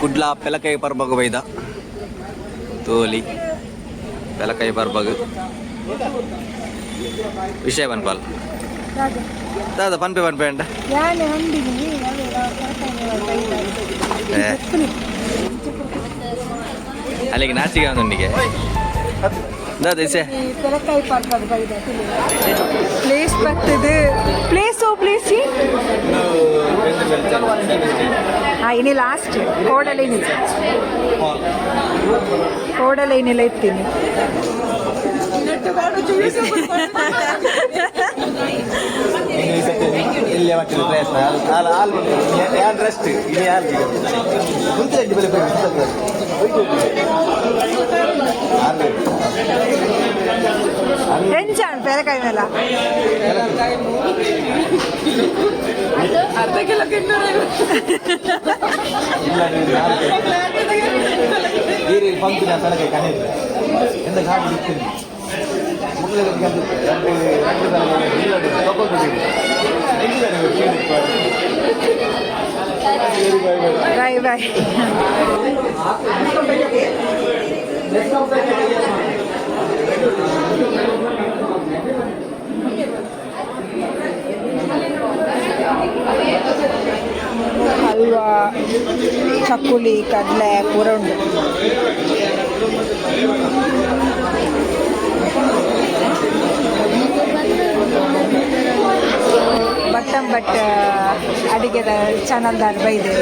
ಕುಡ್ಲ ಪೆಲಕೈ ಪರ್ಬಗ ಬೈದ. ತೋಲಿ ಪೆಲಕೈ ಪರ್ಬಗ. ವಿಷಯ ಬನ್ಪಾಲ್ ದಾದ ಪನ್ಪೆ ಪನ್ಪೆ ಅಂಡ. ಯಾನೆ ಹಂಡಿನಿ ಅದೇ ದಾದ ಅಲ್ಲಿಗೆ ನಾಚಿಗೆ ಒಂದೊಂದಿಗೆ ದಾದ ಇಸೆ ಬರ್ತದೆ ಪ್ಲೇಸ್ ಪ್ಲೇಸ್ ಹಾ ಇನಿ ಲಾಸ್ಟ್ ಕೋಡಲೈನಿ ಕೋಡಲೈನೆಲ್ಲ ಇರ್ತೀನಿ ಇಲ್ಲೇ ಮಾಡ್ತಿದ್ರು ಪ್ರಯತ್ನ ಹಾಲು ಹಾಲು ಯಾರು ರೆಸ್ಟ್ ಇದು ಯಾರು ಮುಂಚೆ ಬೆಲೆ ಹೆಂಚಾಣ್ ತೆಲಕಾಯಿ ಮೇಲ ಅರ್ಧ ಕಿಲೋ ಬೇರೆ ಪಂಪಿನ ತನಕ ಕನೆಯಿಲ್ಲ ಎಂತ ಗಾಡಿ ಬಿಡ್ತೀನಿ ಮಕ್ಕಳಿಗೆ ಅದು ಎರಡು ಎರಡು ತನಕ ತಗೊಂಡು ಬಾಯ್ ಬಾಯ್ ಹಲ್ವಾ ಚಕ್ಕುಲಿ ಕಡಲೆ ಪೂರ ಉಂಟು ಬಟ್ಟಂ ಬಟ್ ಅಡಿಗೆದ ಚಾನಲ್ದಾರ್ ಬೈದೆ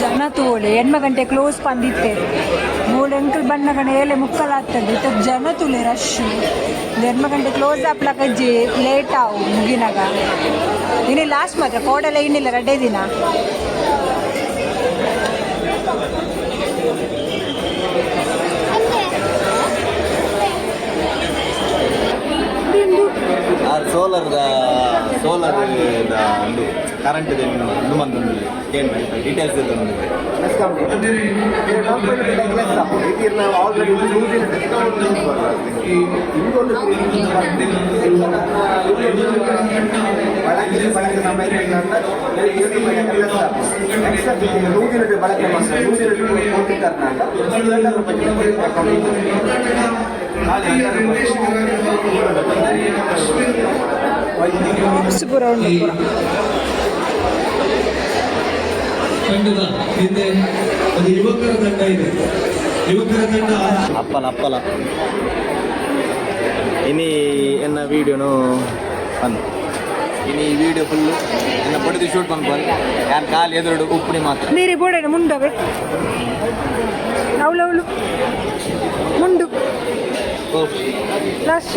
ಜನ ತೋಳೆ ಎಂಟು ಗಂಟೆ ಕ್ಲೋಸ್ ಬಂದಿತ್ತೆ. ಮೂರು ಅಂಕಲ್ ಬಣ್ಣಗಣ ಎಲೆ ಮುಕ್ಕಲಾಗ್ತದೆ. ಇತ್ತ ಜನ ತುಲೆ ರಶ್ ಎಂಟು ಗಂಟೆ ಕ್ಲೋಸ್ ಅಪ್ಲಕಜ್ಜಿ ಲೇಟ್ ಆವು ಮುಗಿನಾಗ. ಇನ್ನು ಲಾಸ್ಟ್ ಮಾತ್ರ ಕೋಡೆಲ್ಲ ಇನ್ನಿಲ್ಲ, ರಡ್ಡೆ ದಿನ. ಸೋಲಾರ್ದ ಸೋಲಾರ್ ಒಂದು ಕರೆಂಟ್ ಒಂದು ಬಂದು ಏನು ಡೀಟೇಲ್ಸ್ ಇದೆ ನಮಗೆ ಸುಪುರ ಉಂಡು ಪೂರ ತಂಡದ ಹಿಂದೆ ಒಂದು ಯುವಕರ ತಂಡ ಇದೆ. ಯುವಕರ ತಂಡ ಅಪ್ಪಲ ಅಪ್ಪಲ. ಇನಿ ಎನ್ನ ವೀಡಿಯೋನು ಅನ್ ಇನಿ ಈ ವಿಡಿಯೋ ಫುಲ್ಲು ಎನ್ನ ಪಡೆದು ಶೂಟ್ ಮಾಡ್ಕೊಂಡು ಯಾರು ಕಾಲು ಎದುರುಡು ಉಪ್ಪುಡಿ ಮಾತ್ರ. ನೀರಿ ಬೋಡೇನ ಮುಂಡವೆ? ಅವಳವಳು ಮುಂಡು. ಓ. ಲಾಸ್ಟ್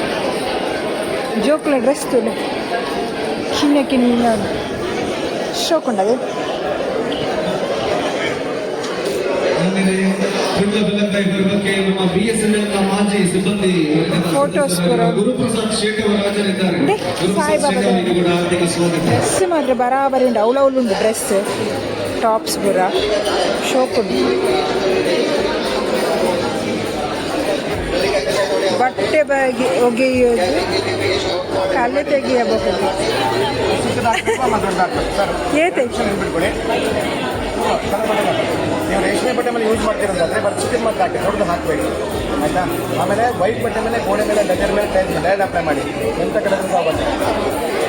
ಜೋಕ್ಲ ಡ್ರೆಸ್ ತುಳು ಕಿನ್ನ ಕಿನ್ನ ಶೋಕೊಂಡದು ಆಮೇಲೆ ಪುಂಡ ಬೆಲ್ಲಕಾಯಿ ಬರ್ಬಕ್ಕೆ ನಮ್ಮ ಬಿ ಎಸ್ ಎನ್ ಎಲ್ ನ ಮಾಜಿ ಸಿಬ್ಬಂದಿ Photos ಕೂಡ. ಗುರುಪ್ರಸಾದ್ ಶೇಖರ್ ಅವರು ಹಾಜರಿದ್ದಾರೆ ಡೆ, ಗುರುಪ್ರಸಾದ್ ಸಾಯಿಬಾಬಾ ಶೇಖರ್ ಅವರಿಗೆ ಕೂಡ ಹಾರ್ದಿಕ ಸ್ವಾಗತ ಡ್ರೆಸ್ ಮಾತ್ರ ಬರಾಬರಿ ಉಂಡು ಅವಳವಳು ಉಂಡು ಡ್ರೆಸ್ ಟಾಪ್ಸ್ ಪೂರ ಶೋಕುಂಡು ಬಟ್ಟೆ ಬಾಗಿ ಒಗೆಯೋದು, ಕಲೆ ತೆಗೆಯಬಹುದು. ಏತೆ ನೀವು ರೇಷ್ಮೆ ಬಟ್ಟೆ ಮೇಲೆ ಯೂಸ್ ಮಾಡ್ತಿರೋದಾದ್ರೆ ಬಟ್ ಚಿಕನ್ ಮತ್ತೆ ಹಾಕಿ ಹೊಡೆದು ಹಾಕಬೇಡಿ ಆಯಿತಾ? ಆಮೇಲೆ ವೈಟ್ ಬಟ್ಟೆ ಮೇಲೆ ಗೋಡೆ ಮೇಲೆ ಡಜರ್ ಮೇಲೆ ಟೈಮ್ ಲೆಡ್ ಅಪ್ಲೈ ಮಾಡಿ. ಎಂಥ ಕಡೆ ಆಗುತ್ತೆ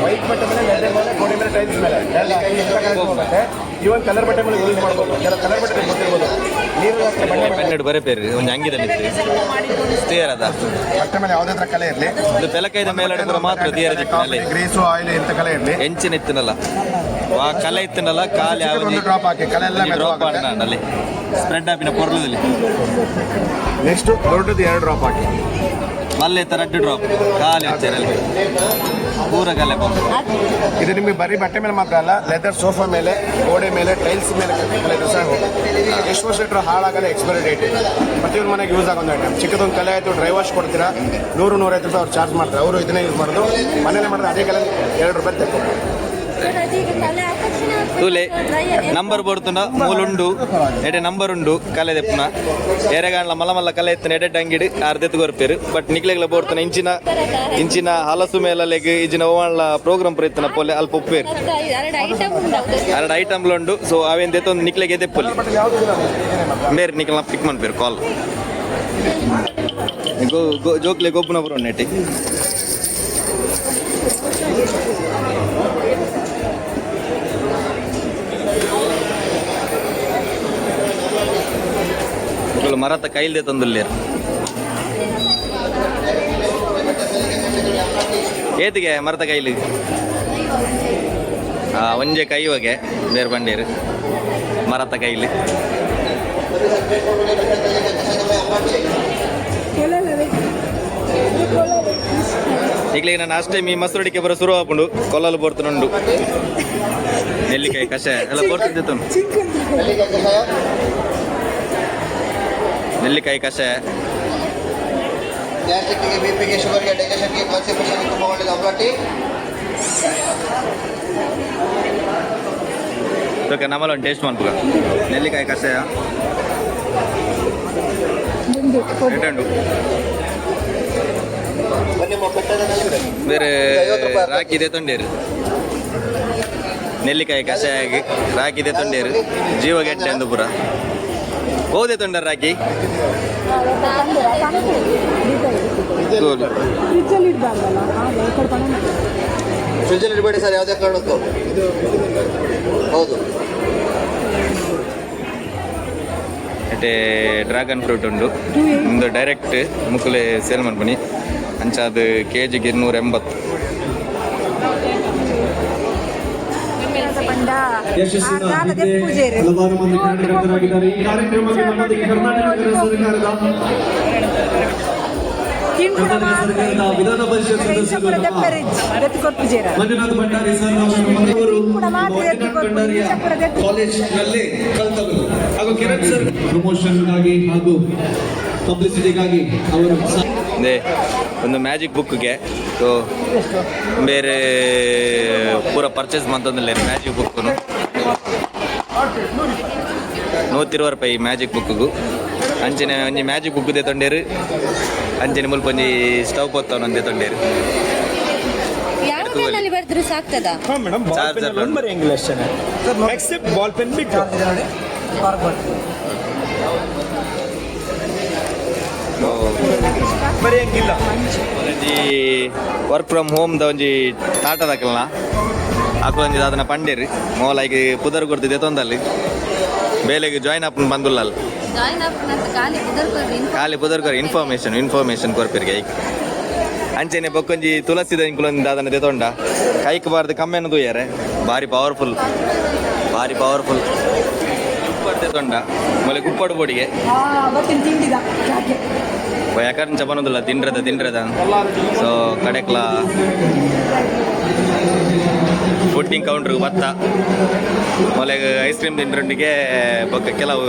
ವೈಟ್ ಬಟ್ಟೆ ಮೇಲೆ ಅದೇ ಮೇಲೆ ಗೋಡೆ ಮೇಲೆ ಟೈಲ್ಸ್ ಮೇಲೆ. ಎಲ್ಲ ಹೋಗುತ್ತೆ ಇವನ್ ಕಲರ್ ಬಟ್ಟೆ ಮೇಲೆ ಯೂಸ್ ಮಾಡ್ಬೋದು. ಕೆಲವು ಕಲರ್ ಬಟ್ಟೆ ಗೊತ್ತಿರ್ಬೋದು ನೀರು ಪೆನ್ನೆಡು ಬರೇ ಬೇರೆ ಒಂದು ಹಂಗಿದೆ ತೀಯರ್ ಅದ. ಬಟ್ಟೆ ಮೇಲೆ ಯಾವುದೇ ಥರ ಕಲೆ ಇರಲಿ. ಇದು ಮೇಲೆ ಮೇಲಡೆ ಪೂರ ಮಾತ್ರ ತೀಯರ ಕಾಫಿ ಗ್ರೀಸು ಆಯಿಲ್ ಇಂತ ಕಲೆ ಇರಲಿ. ಹೆಂಚಿನ ಇತ್ತಿನಲ್ಲ ಆ ಕಲೆ ಇತ್ತಿನಲ್ಲ ಕಾಲಿ ಒಂದು ಡ್ರಾಪ್ ಹಾಕಿ ಕಲೆ ಎಲ್ಲ ಡ್ರಾಪ್ ಅಲ್ಲಿ. ಸ್ಪ್ರೆಡ್ ಆಪಿನ ಪೊರ್ಲದಲ್ಲಿ ನೆಕ್ಸ್ಟ್ ದೊಡ್ಡದು ಎರಡು ಡ್ರಾಪ್ ಹಾಕಿ. ಮಲ್ಲೆ ತರ ಡ್ರಾಪ್. ಖಾಲಿ ಅಲ್ಲಿ. ಪೂರ ಗಲೆ ಇದು ನಿಮಗೆ ಬರೀ ಬಟ್ಟೆ ಮೇಲೆ ಮಾತ್ರ ಅಲ್ಲ ಲೆದರ್ ಸೋಫಾ ಮೇಲೆ, ಗೋಡೆ ಮೇಲೆ ಟೈಲ್ಸ್ ಮೇಲೆ ಎಷ್ಟು ವರ್ಷ ಇಟ್ಟರು ಹಾಳಾಗಲ್ಲ ಎಕ್ಸ್ಪೈರಿ ಡೇಟ್ ಪ್ರತಿಯೊಂದು ಮನೆಗೆ ಯೂಸ್ ಆಗೋ ಐಟಮ್ ಚಿಕ್ಕದೊಂದು ಕಲೆ ಆಯಿತು ಡ್ರೈ ವಾಶ್ ಕೊಡ್ತೀರಾ, ನೂರು, ನೂರೈವತ್ತು ರೂಪಾಯಿ ಅವ್ರು ಚಾರ್ಜ್ ಮಾಡ್ತಾರೆ. ಅವರು ಇದನ್ನೇ ಯೂಸ್ ಮಾಡೋದು. ಮನೇಲಿ ಮಾಡಿದ್ರೆ ಅದೇ ಕಲೆ ಎರಡು ರೂಪಾಯಿ ತೆಕ್ಕೊಂಡು ತೂಲೆ ನಂಬರ್ ಬೋಡ್ತುಂಡ ಮೂಲುಂಡು ಎಡೆ ನಂಬರ್ ಉಂಡು ಕಲೆ ದೆಪ್ಪುನ ಎರೆಗಾಂಡ್ಲ ಮಲ್ಲ ಮಲ್ಲ ಕಲೆ ಎತ್ತನ ಎಡೆ ಅಂಗಿಡು ಅರ್ಧೆತ್ತು ಕೊರ್ಪೇರು ಬಟ್ ನಿಕ್ಲೆಗ್ಲ ಬೋಡ್ತನ ಇಂಚಿನ ಇಂಚಿನ ಹಲಸು ಮೇಲೆಗ್ ಇಜಿನ ಓವಾಣ್ಲ ಪ್ರೋಗ್ರಾಮ್ ಪ್ರಯತ್ನ ಪೊಲೆ ಅಲ್ಪ ಉಪ್ಪೇರು ಎರಡು ಐಟಮ್ ಉಂಟು ಎರಡು ಐಟಮ್ಲು ಉಂಡು ಸೊ ಅವೇನ್ ದೆತ್ತೊಂದು ನಿಕ್ಲೆಗೆ ದೆಪ್ಪಲಿ ಬೇರೆ ನಿಕ್ಲ ಪಿಕ್ ಮಾಡ್ಪೇರು ಕಾಲ್ ಗೋ ಗೋ ಜೋಕ್ಲೆ ಗೊಬ್ಬನ ಬರೋ ನೆಟ್ಟಿ ಇವ್ಳು ಮರತ ಕೈಲ್ದೆ ತಂದುಲ್ಲೇರು ಏತಿಗೆ ಮರತ ಕೈಲಿ ಒಂಜೆ ಕೈ ಹೋಗೆ ಬೇರೆ ಬಂಡೀರು. ಮರತ ಕೈಲಿ. ಈಗಲೇ ನಾನು ಅಷ್ಟೇ ಈ ಮಸರಡಿಕೆ ಬರೋ ಶುರು ಹಾಕೊಂಡು ಕೊಲ್ಲಲು ಬೋರ್ತನುಂಡು ನೆಲ್ಲಿಕಾಯಿ ಕಷಾಯ ಎಲ್ಲ ಬೋರ್ತಿದ್ದು ನೆಲ್ಲಿಕಾಯಿ ಕಷಾಯ. ಗ್ಯಾಸ್ಟ್ರಿಕ್ಗೆ ಬಿ ಪಿಗೆ ಶುಗರ್ಗೆ ಡೈಜೆಷನ್ಗೆ ಕಾನ್ಸ್ಟಿಪೇಷನ್ಗೆ ತುಂಬ ಒಳ್ಳೆಯದು. ಅಬ್ರಾಟಿ ಇದಕ್ಕೆ ನಮ್ಮಲ್ಲಿ ಒಂದು ಟೇಸ್ಟ್ ಮಾಡ್ಬೇಕು. ನೆಲ್ಲಿಕಾಯಿ ಕಷಾಯ. ರಿಟರ್ನು. ಬೇರೆ ರಾಕಿದೆ ತೊಂಡೇರು. ನೆಲ್ಲಿಕಾಯಿ ಕಷಾಯ ರಾಕಿದೆ ತೊಂಡೇರು. ಜೀವ ಗೆಡ್ಡೆ ಅಂದು ಪುರ. ಹೋದೆ ತೊಂಡರ್ ರಾಗಿ ಫ್ರಿಜ್ಜಲ್ಲಿ ಇಡಬೇಡಿ ಸರ್ ಯಾವುದೇ ಕಾರಣಕ್ಕೂ. ಹೌದು. ಮತ್ತೆ ಡ್ರ್ಯಾಗನ್ ಫ್ರೂಟ್ ಉಂಡು ಒಂದು ಡೈರೆಕ್ಟ್ ಮುಕ್ಕಲೆ ಸೇಲ್ ಮಾಡ್ಬನಿ ಅಂಚಾದ ಕೆ ಜಿಗೆ ಇನ್ನೂರ ಎಂಬತ್ತು. ಇರು. ಹಲವಾರು ಮಂದಿ ಕಾರ್ಯಕರ್ತರಾಗಿದ್ದಾರೆ ಈ ಕಾರ್ಯಕ್ರಮಕ್ಕೆ ನಮ್ಮೊಂದಿಗೆ ಕರ್ನಾಟಕ ಸರ್ಕಾರದ ತಿಂಡಿ ವಿಧಾನ ಪರಿಷತ್ ಸದಸ್ಯರು ಮಂಜುನಾಥ್ ಭಂಡಾರಿ ಸರ್ ಅವರು ಭಂಡಾರಿಯ ಕಲ್ತವರು. ಹಾಗೂ ಕಿರಣ್ ಸರ್ ಪ್ರಮೋಷನ್ಗಾಗಿ ಹಾಗೂ ಪಬ್ಲಿಸಿಟಿಗಾಗಿ ಅವರು ಸ- ಅದೇ ಒಂದು ಮ್ಯಾಜಿಕ್ ಬುಕ್ಗೆ ಸೊ ಬೇರೆ ಪೂರ ಪರ್ಚೇಸ್ ಮಂತಂದಿಲ್ಲ ಮ್ಯಾಜಿಕ್ ಬುಕ್ಕು ನೂತಿರುವ ರೂಪಾಯಿ ಮ್ಯಾಜಿಕ್ ಬುಕ್ಕು ಅಂಚಿನ ಒಂಜಿ ಮ್ಯಾಜಿಕ್ ಬುಕ್ ದೇ ತೊಂಡೇರು. ಅಂಚಿನ ಮುಲ್ಪ ಒಂಜಿ ಸ್ಟವ್ ಪೊತ್ತವನೊಂದೇ ತೊಂಡೇರು. ಯಾವ ಪೆನ್ನಲ್ಲಿ ಬರೆದ್ರು ಸಾಕ್ತದಾ? ಹಾಂ ಮೇಡಮ್ ಬಾಲ್ Charger ಪೆನ್ ಒಂದು ಬರೆಯಂಗಿಲ್ಲ ಅಷ್ಟೇ. ಎಕ್ಸೆಪ್ಟ್ ಬಾಲ್ ಪೆನ್ ಬಿಟ್ಟು ಬರೆಯಂಗಿಲ್ಲ. ಒಂಜಿ ವರ್ಕ್ ಫ್ರಮ್ ಹೋಮ್ದ ಒಂಜಿ ಟಾಟಾ ದಕ್ಕಲ್ನ ಆಕುಲ ಒಂಜಿ ಅದನ್ನ ಪಂಡೇರಿ ಮೋಲಾಗಿ ಪುದರ್ ಕೊಡ್ತಿದ್ದೆ ತೊಂದಲ್ಲಿ. ಬೇಲೆಗೆ ಜಾಯಿನ್ ಆಪ್ ಬಂದುಲ್ಲ ಖಾಲಿ ಪುದರ್ ಪುದರ್ಕರ್ ಇನ್ಫಾರ್ಮೇಶನ್ ಇನ್ಫಾರ್ಮೇಶನ್ ಕೊರ್ಪಿರ್ಗೆ ಐಕ್ ಅಂಚೆನೆ ಬೊಕ್ಕೊಂಜಿ ತುಳಸಿದ ಇಂಕುಲೊಂದು ಅದನ್ನ ತೆತೊಂಡ ಕೈಕ್ ಬಾರ್ದು ಅನ್ನೋದು ಯಾರೆ ಭಾರಿ ಪವರ್ಫುಲ್ ಭಾರಿ ಪವರ್ಫುಲ್ ಕುಪ್ಪಡ್ ತೆತೊಂಡ ಮೊಲೆ ಕುಪ್ಪಡು ಪೊಡಿಗೆ. ಆ, ಅವತ್ತಿನ ತಿಂಡಿದ ಜಾಕೆ ಯಾಕಂದ್ರೆ ಚಪನೋದಿಲ್ಲ ತಿಂಡ್ರದ ತಿಂಡ್ರದ ಸೊ ಕಡೆಕ್ಲ ಫುಡ್ಡಿಂಗ್ ಕೌಂಟ್ರಿಗೆ ಭತ್ತ ಮೊಲೆಗೆ ಐಸ್ ಕ್ರೀಮ್ ತಿಂಡ್ರೊಂದಿಗೆ ಬೊಕ್ಕ ಕೆಲವು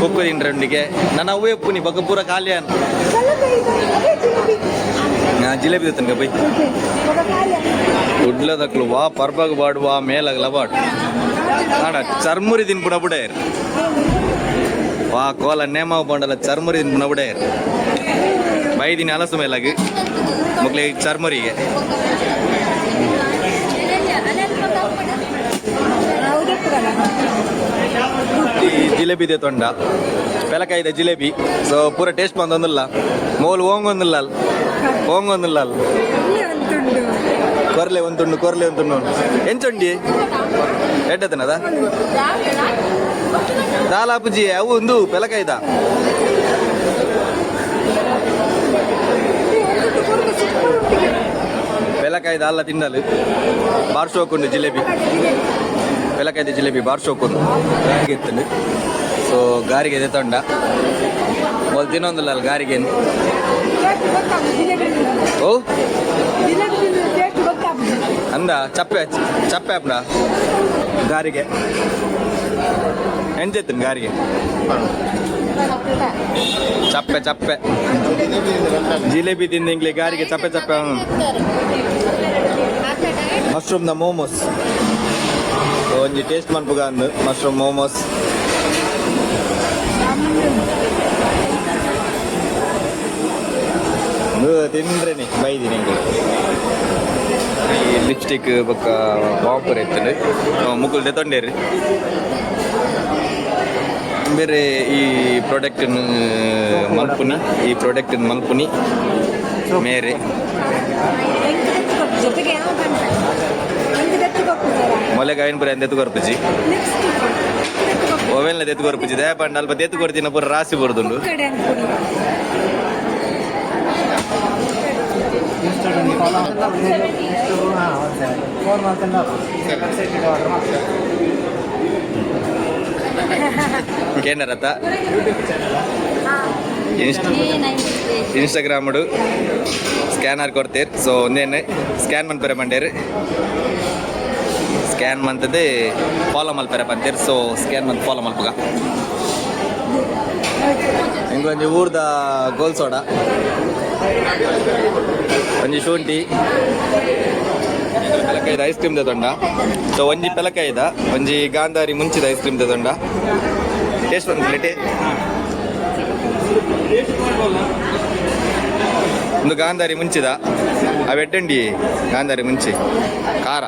ಕುಕ್ಕು ತಿಂಡ್ರೊಂದಿಗೆ ನನ್ನ ಅವೇ ಪುನಿ ಬೊಕ್ಕ ಪೂರ ಖಾಲಿ ಅನ್ ನಾ ಜಿಲೇಬಿ ತನಕ ಬೈ ಉಡ್ಲದಕ್ಲು ವಾ ಪರ್ಬಗ್ ಬಾಡು ವಾ ಮೇಲಗ್ಲ ಬಾಡು ನಾಡ ಚರ್ಮುರಿ ತಿನ್ಪುಣ ಬುಡ ವಾ ಕೋಲ ನೇಮ ಬಂಡಲ ಚರ್ಮರಿ ತಿನ್ಪುಣ ಬೈದಿನ ಹಲಸು ಮೇಲಾಗಿ ಮಕ್ಳಿಗೆ ಚರ್ಮರಿಗೆ. ಜಿಲೇಬಿ ಇದೆ ತೊಂಡ. ಬೆಲಕಾಯಿದೆ ಜಿಲೇಬಿ. ಸೊ ಪೂರ ಟೇಸ್ಟ್ ಬಂದೊಂದಿಲ್ಲ. ಮೋಲ್ ಓಂಗೊಂದಿಲ್ಲ ಓಂಗೊಂದಿಲ್ಲ ಕೊರ್ಲೆ ಒಂದು ಕೊರ್ಲೆ ಒಂತುಂಡು ಎಂಚುಂಡಿ? ಎಡ್ಡತನದ? ದಾಲಾಪುಜಿ, ಅವು ಒಂದು ಬೆಲಕೈದ ಬೆಲಕಾಯ್ದ ಅಲ್ಲ ತಿನ್ನಲು. ಬಾರ್ಸೋಕೊಂಡು ಜಿಲೇಬಿ. ಬೆಲಕಾಯ್ದ ಜಿಲೇಬಿ ಬಾರ್ಸೋಕೊಂಡು ಗಾರಿಗೆ ಸೊ ಗಾರಿಗೆ ಎತ್ತೊಂಡ ಮೊದಲು ತಿನ್ನೊಂದಲ್ಲ ಅಲ್ಲ ಗಾರಿಗೆ ಓ? ಅಂದ, ಚಪ್ಪೆ ಚಪ್ಪೆ ಅಪ್ಪ ಗಾರಿಗೆ. ಎಂತೆತ್ತನು ಗಾರಿಗೆ ಚಪ್ಪೆ ಚಪ್ಪೆ. ಜಿಲೇಬಿ ತಿಂದಿಂಗ್ಲಿ ಗಾರಿಗೆ ಚಪ್ಪೆ ಚಪ್ಪೆ ದ ಮೋಮೋಸ್ ಒಂಜಿ ಟೇಸ್ಟ್ ಮನ್ಪುಗ ಅಂದು ಮಶ್ರೂಮ್ ಮೋಮೋಸ್ ತಿಂದ್ರೇನೆ ಬೈದಿ ನಿಂಗೆ. ಲಿಪ್ಸ್ಟಿಕ್ ಬೊಕ್ಕ ಬಾಂಪರ್ ಎತ್ತಂಡು. ಮುಕ್ಕುಲ್ ತೆತ್ತೊಂಡೇರಿ ಬೇರೆ ಈ ಪ್ರಾಡಕ್ಟ್ ಮಲ್ಪುನಿ, ಈ ಪ್ರಾಡಕ್ಟ್ ಮಲ್ಪುನಿ. ಮೇರೆ. ಜೊತೆಗೆ ಎಂದೆತ್ತು ಗಂಟೆ ಒಂದು ತೆತ್ತುಕೊಪ್ಪುತ್ತಾರ ಮೊಲೆಗಾಯಿನ ಪುರ ಎಂತ ಕೊರ್ಪುಜಿ ಓವೆಲ್ನ ತೆತ್ತು ಕೊರ್ಪುಜಿ ದಯ ಪಂಡ ಅಲ್ಪ ಎತ್ತು ಕೊಡ್ತೀನಿ, ಪೂರ ರಾಶಿ ಬರುದುಂಡು. ಫೋನ್ ಇನ್ಸ್ಟ್ ಇನ್ಸ್ಟಾಗ್ರಾಮಡು. ಸ್ಕ್ಯಾನರ್ ಕೊಡ್ತೀರಿ. ಸೊ ಒಂದೇನೆ. ಸ್ಕ್ಯಾನ್ ಮನ್ಪೆರೆ ಬಂಡೇರಿ ಸ್ಕ್ಯಾನ್ ಮಂತದೆ ಫಾಲೋ ಮಲ್ಪೆರ ಬಂತೀರಿ. ಸೊ ಸ್ಕ್ಯಾನ್ ಮಂತ್ ಫಾಲೋ ಮಲ್ಪಗ. ಇಂಕೊಂಜಿ ಊರ್ದ ಗೋಲ್ ಸೋಡ ಒಂಜಿ ಶುಂಠಿ. ಪೆಲಕಾಯ್ದ ಐಸ್ ಕ್ರೀಮ್ ದಂಡ. ಸೊ ಒಂಜಿ ಪೆಲಕಾಯ್ದ ಒಂಜಿ ಗಾಂಧಾರಿ ಮುಂಚಿದ ಐಸ್ ಕ್ರೀಮ್ ದಂಡ. ಟೇಸ್ಟ್ ಒಂದು ಪ್ಲೇಟೆ ಒಂದು ಗಾಂಧಾರಿ ಮುಂಚಿದ ಅವೆಡ್ಡಂಡಿ ಗಾಂಧಾರಿ ಮುಂಚಿ. ಖಾರ.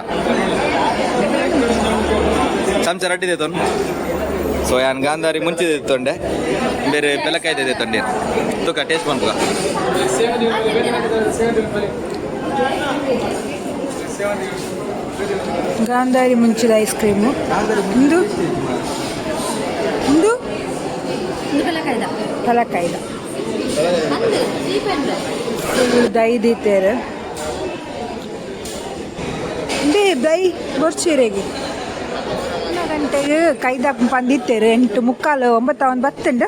ಚಮಚ ರಡ್ಡಿದೆ ತೊಂದು ಸೊ ಯಾನ್ ಗಾಂಧಾರಿ ಮುಂಚಿದೆ ತೊಂಡೆ, ಬೇರೆ ಪೆಲಕಾಯ್ದೆ ತೊಂಡೆ. ತೂಕ ಟೇಸ್ಟ್ ಮಾಡ್ಕೊ ಗಾಂಧಾರಿ ಮುಂಚಿದ ಐಸ್ ಕ್ರೀಮು ಇಂದು? ಒಂದು ಫಲಕಾಯ್ದ ದೈ ದೀತೇರು. ಇಂದೇ ದೈ ಬರ್ಚೀರೆಗೆ? ಗಂಟೆಗೆ ಕೈದ ಪಂದಿತ್ತೇರು ಎಂಟು ಮುಕ್ಕಾಲು ಒಂಬತ್ತು ಒಂದು ಬತ್ತುಂಡು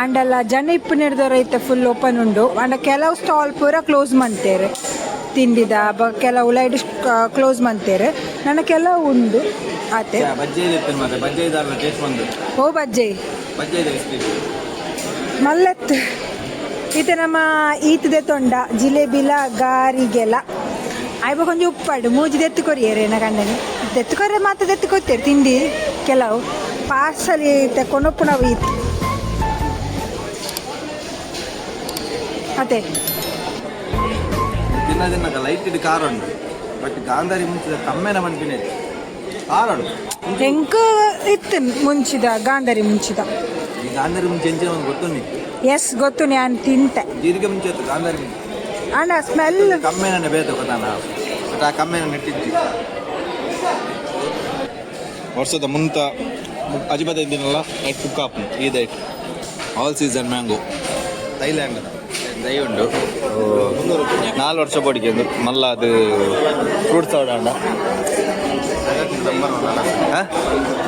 ಆಂಡಲ್ಲ ಜನ ಇಪ್ಪು ನಡೆದವರೈತೆ ಐತೆ ಫುಲ್ ಓಪನ್ ಉಂಡು. ಆಂಡ ಕೆಲವು ಸ್ಟಾಲ್ ಪೂರ ಕ್ಲೋಸ್ ಮಾಡ್ತೇರು. ತಿಂಡಿದ ಬ ಕೆಲವು ಲೈಟ್ ಕ್ಲೋಸ್ ಮಾಡ್ತೇರು. ನನ್ನ ಕೆಲವು ಉಂಡು ಆತೆ. ಓ ಬಜ್ಜೆ. ಮಲ್ಲತ್. ಈತ ನಮ್ಮ ಈತದೆ ತೊಂಡ ಜಿಲೇಬಿಲ ಗಾರಿಗೆಲ. ಆಯ್ಬ ಕೊಂಚ ಉಪ್ಪಾಡು. ಮೂಜಿ ದೆತ್ತುಕೊರಿಯರೆ ದೆತ್ತು ಕೊರೆ ದೆತ್ತುಕೊರೆ ಮಾತ್ರ ದೆತ್ತುಕೊತ್ತೇರು ತಿಂಡಿ ಕೆಲವು. ಪಾರ್ಸಲ್ ತೆಕ್ಕೊಂಡೊಪ್ಪು ನಾವು ಈತ್. ಅದೇ ತಿನ್ನ ತಿನ್ನಕ ಲೈಟ್ ಇಡ್ ಕಾರ್ ಉಂಟು. ಬಟ್ ಗಾಂಧಾರಿ ಮುಂಚಿದ ಕಮ್ಮೆನ ಮನ್ಪಿನ ಉಂಟು. ಹೆಂಕ ಇತ್ತು ಮುಂಚಿದ ಗಾಂಧಾರಿ ಮುಂಚಿದ. ಈ ಗಾಂಧಾರಿ ಮುಂಚೆ ಎಂಚಿನ ಒಂದು ಗೊತ್ತುಂಡಿ ಎಸ್ ಗೊತ್ತು ನಾನು ತಿಂತೆ. ಜೀರಿಗೆ ಮುಂಚೆ ಇತ್ತು ಗಾಂಧಾರಿ ಮುಂಚೆ? ಅಣ್ಣ ಸ್ಮೆಲ್ ಕಮ್ಮೆನ ಬೇತ ಗೊತ್ತಾನ ಬಟ್ ಆ ಕಮ್ಮೆನ ನೆಟ್ಟಿದ್ದಿ. ವರ್ಷದ ಮುಂತ ಅಜಿಬದ ದಿನಲ್ಲ ನೈಟ್ ಕುಕ್ ಆಪ್ ಈ ದೈಟ್ ಆಲ್ ಸೀಸನ್ ಮ್ಯಾಂಗೋ ಥೈಲ್ಯಾಂಡ್ ದೈ ಉಂಡು ನಾಲ್ ವರ್ಷ ಬೋಡಿಗೆ ಮಲ್ಲ ಅದು ಫ್ರೂಟ್ಸ್ ಆಡ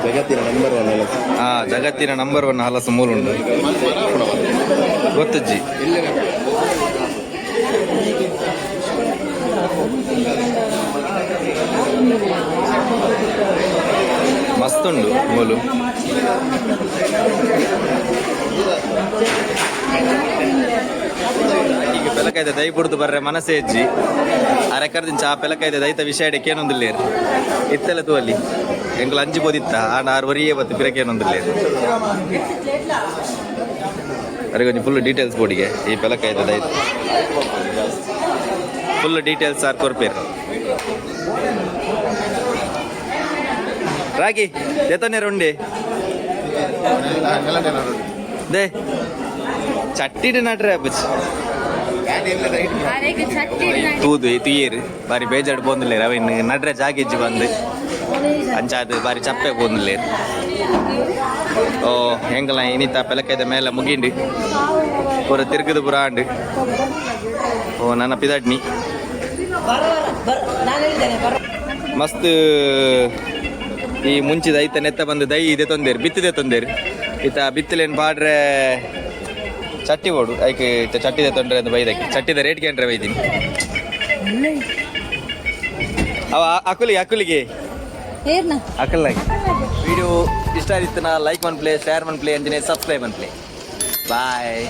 ಜಗತ್ತಿನ ನಂಬರ್ ಒನ್ ಹಲಸು ಹಾ ಜಗತ್ತಿನ ನಂಬರ್ ಒನ್ ಹಲಸು ಮೂಲುಂಡು. ಗೊತ್ತಜ್ಜಿ. ಮಸ್ತುಂಡು ಮೂಲು. ಈಗ ಬೆಲಕೈದ ದೈ ಬುಡ್ದು ಬರ್ರೆ ಮನಸ್ಸೇ ಹೆಜ್ಜಿ ಆ ರೆಕರ್ದಿಂಚ ಆ ಬೆಲಕೈದ ದೈತ ವಿಷಯ ಕೇನೊಂದಿಲ್ಲೇರು ಇತ್ತೆಲ್ಲ ತೂವಲ್ಲಿ ಎಂಕಲ್ ಅಂಜಿ ಬೋದಿತ್ತ ಆಂಡ ಆರು ವರಿಯೇ ಬತ್ತು ಪಿರಕೇನೊಂದಿಲ್ಲೇರು ಅರೆ ಕೊಂಚ ಫುಲ್ ಡೀಟೇಲ್ಸ್ ಬೋಡಿಗೆ ಈ ಬೆಲಕೈದ ದೈತ ಫುಲ್ ಡೀಟೇಲ್ಸ್ ಆರ್ ಕೊರ್ಪೇರು ರಾಗಿ ಎತ್ತನೇ ರುಂಡಿ ದೇ ಆರೆಗೆ ಚಟ್ಟಿ ತೂದು ತುಯ್ಯರು ಬಾರಿ ಬೇಜಾಡ್ ಬಂದಿಲ್ಲ ಅವ ಇನ್ನು. ನಡ್ರೆ ಜಾಗಿಜ್ಜಿ ಬಂದು. ಅಂಚಾದ ಬಾರಿ ಚಪ್ಪೆ ಬಂದಿಲ್ಲ ಓ ಹೆಂಗಲ ಇನಿತ ಪೆಲಕೈದ ಮೇಲೆ ಮುಗಿಂಡು. ಪೂರ ತಿರುಗದು ಪುರ ಆಂಡು. ಓ, ನನ್ನ ಪಿದಾಡ್ನಿ. ಮಸ್ತ್ ಈ ಮುಂಚಿದ ಐತ ನೆತ್ತ ಬಂದು ದೈ, ಇದೆ ತೊಂದೇರು. ಬಿತ್ತಿದೆ ತೊಂದೇರು. ಈತ ಬಿತ್ತಲೇನು ಪಾಡ್ರೆ ಚಟ್ಟಿ ಓಡು ಐಕೆ ಚಟ್ಟಿದೆ ತೊಂದ್ರೆ ಅಂತ ಬೈದಕ್ಕೆ. ಚಟ್ಟಿದ ರೇಟ್ ಕೇಂದ್ರ ಬೈದೀನಿ? ಅವ ಅಕುಲಿಗೆ ಅಕುಲಿಗೆ. ಅಕಲ್ಲಾಗಿ ವಿಡಿಯೋ ಇಷ್ಟ ಆಗಿತ್ತು ನಾ ಲೈಕ್ ಮನ್ ಪ್ಲೇ ಶೇರ್ ಮನ್ ಪ್ಲೇ ಎಂಜಿನಿಯರ್ ಸಬ್ಸ್ಕ್ರೈಬ್ ಮನ್ ಪ್ಲೇ ಬಾಯ್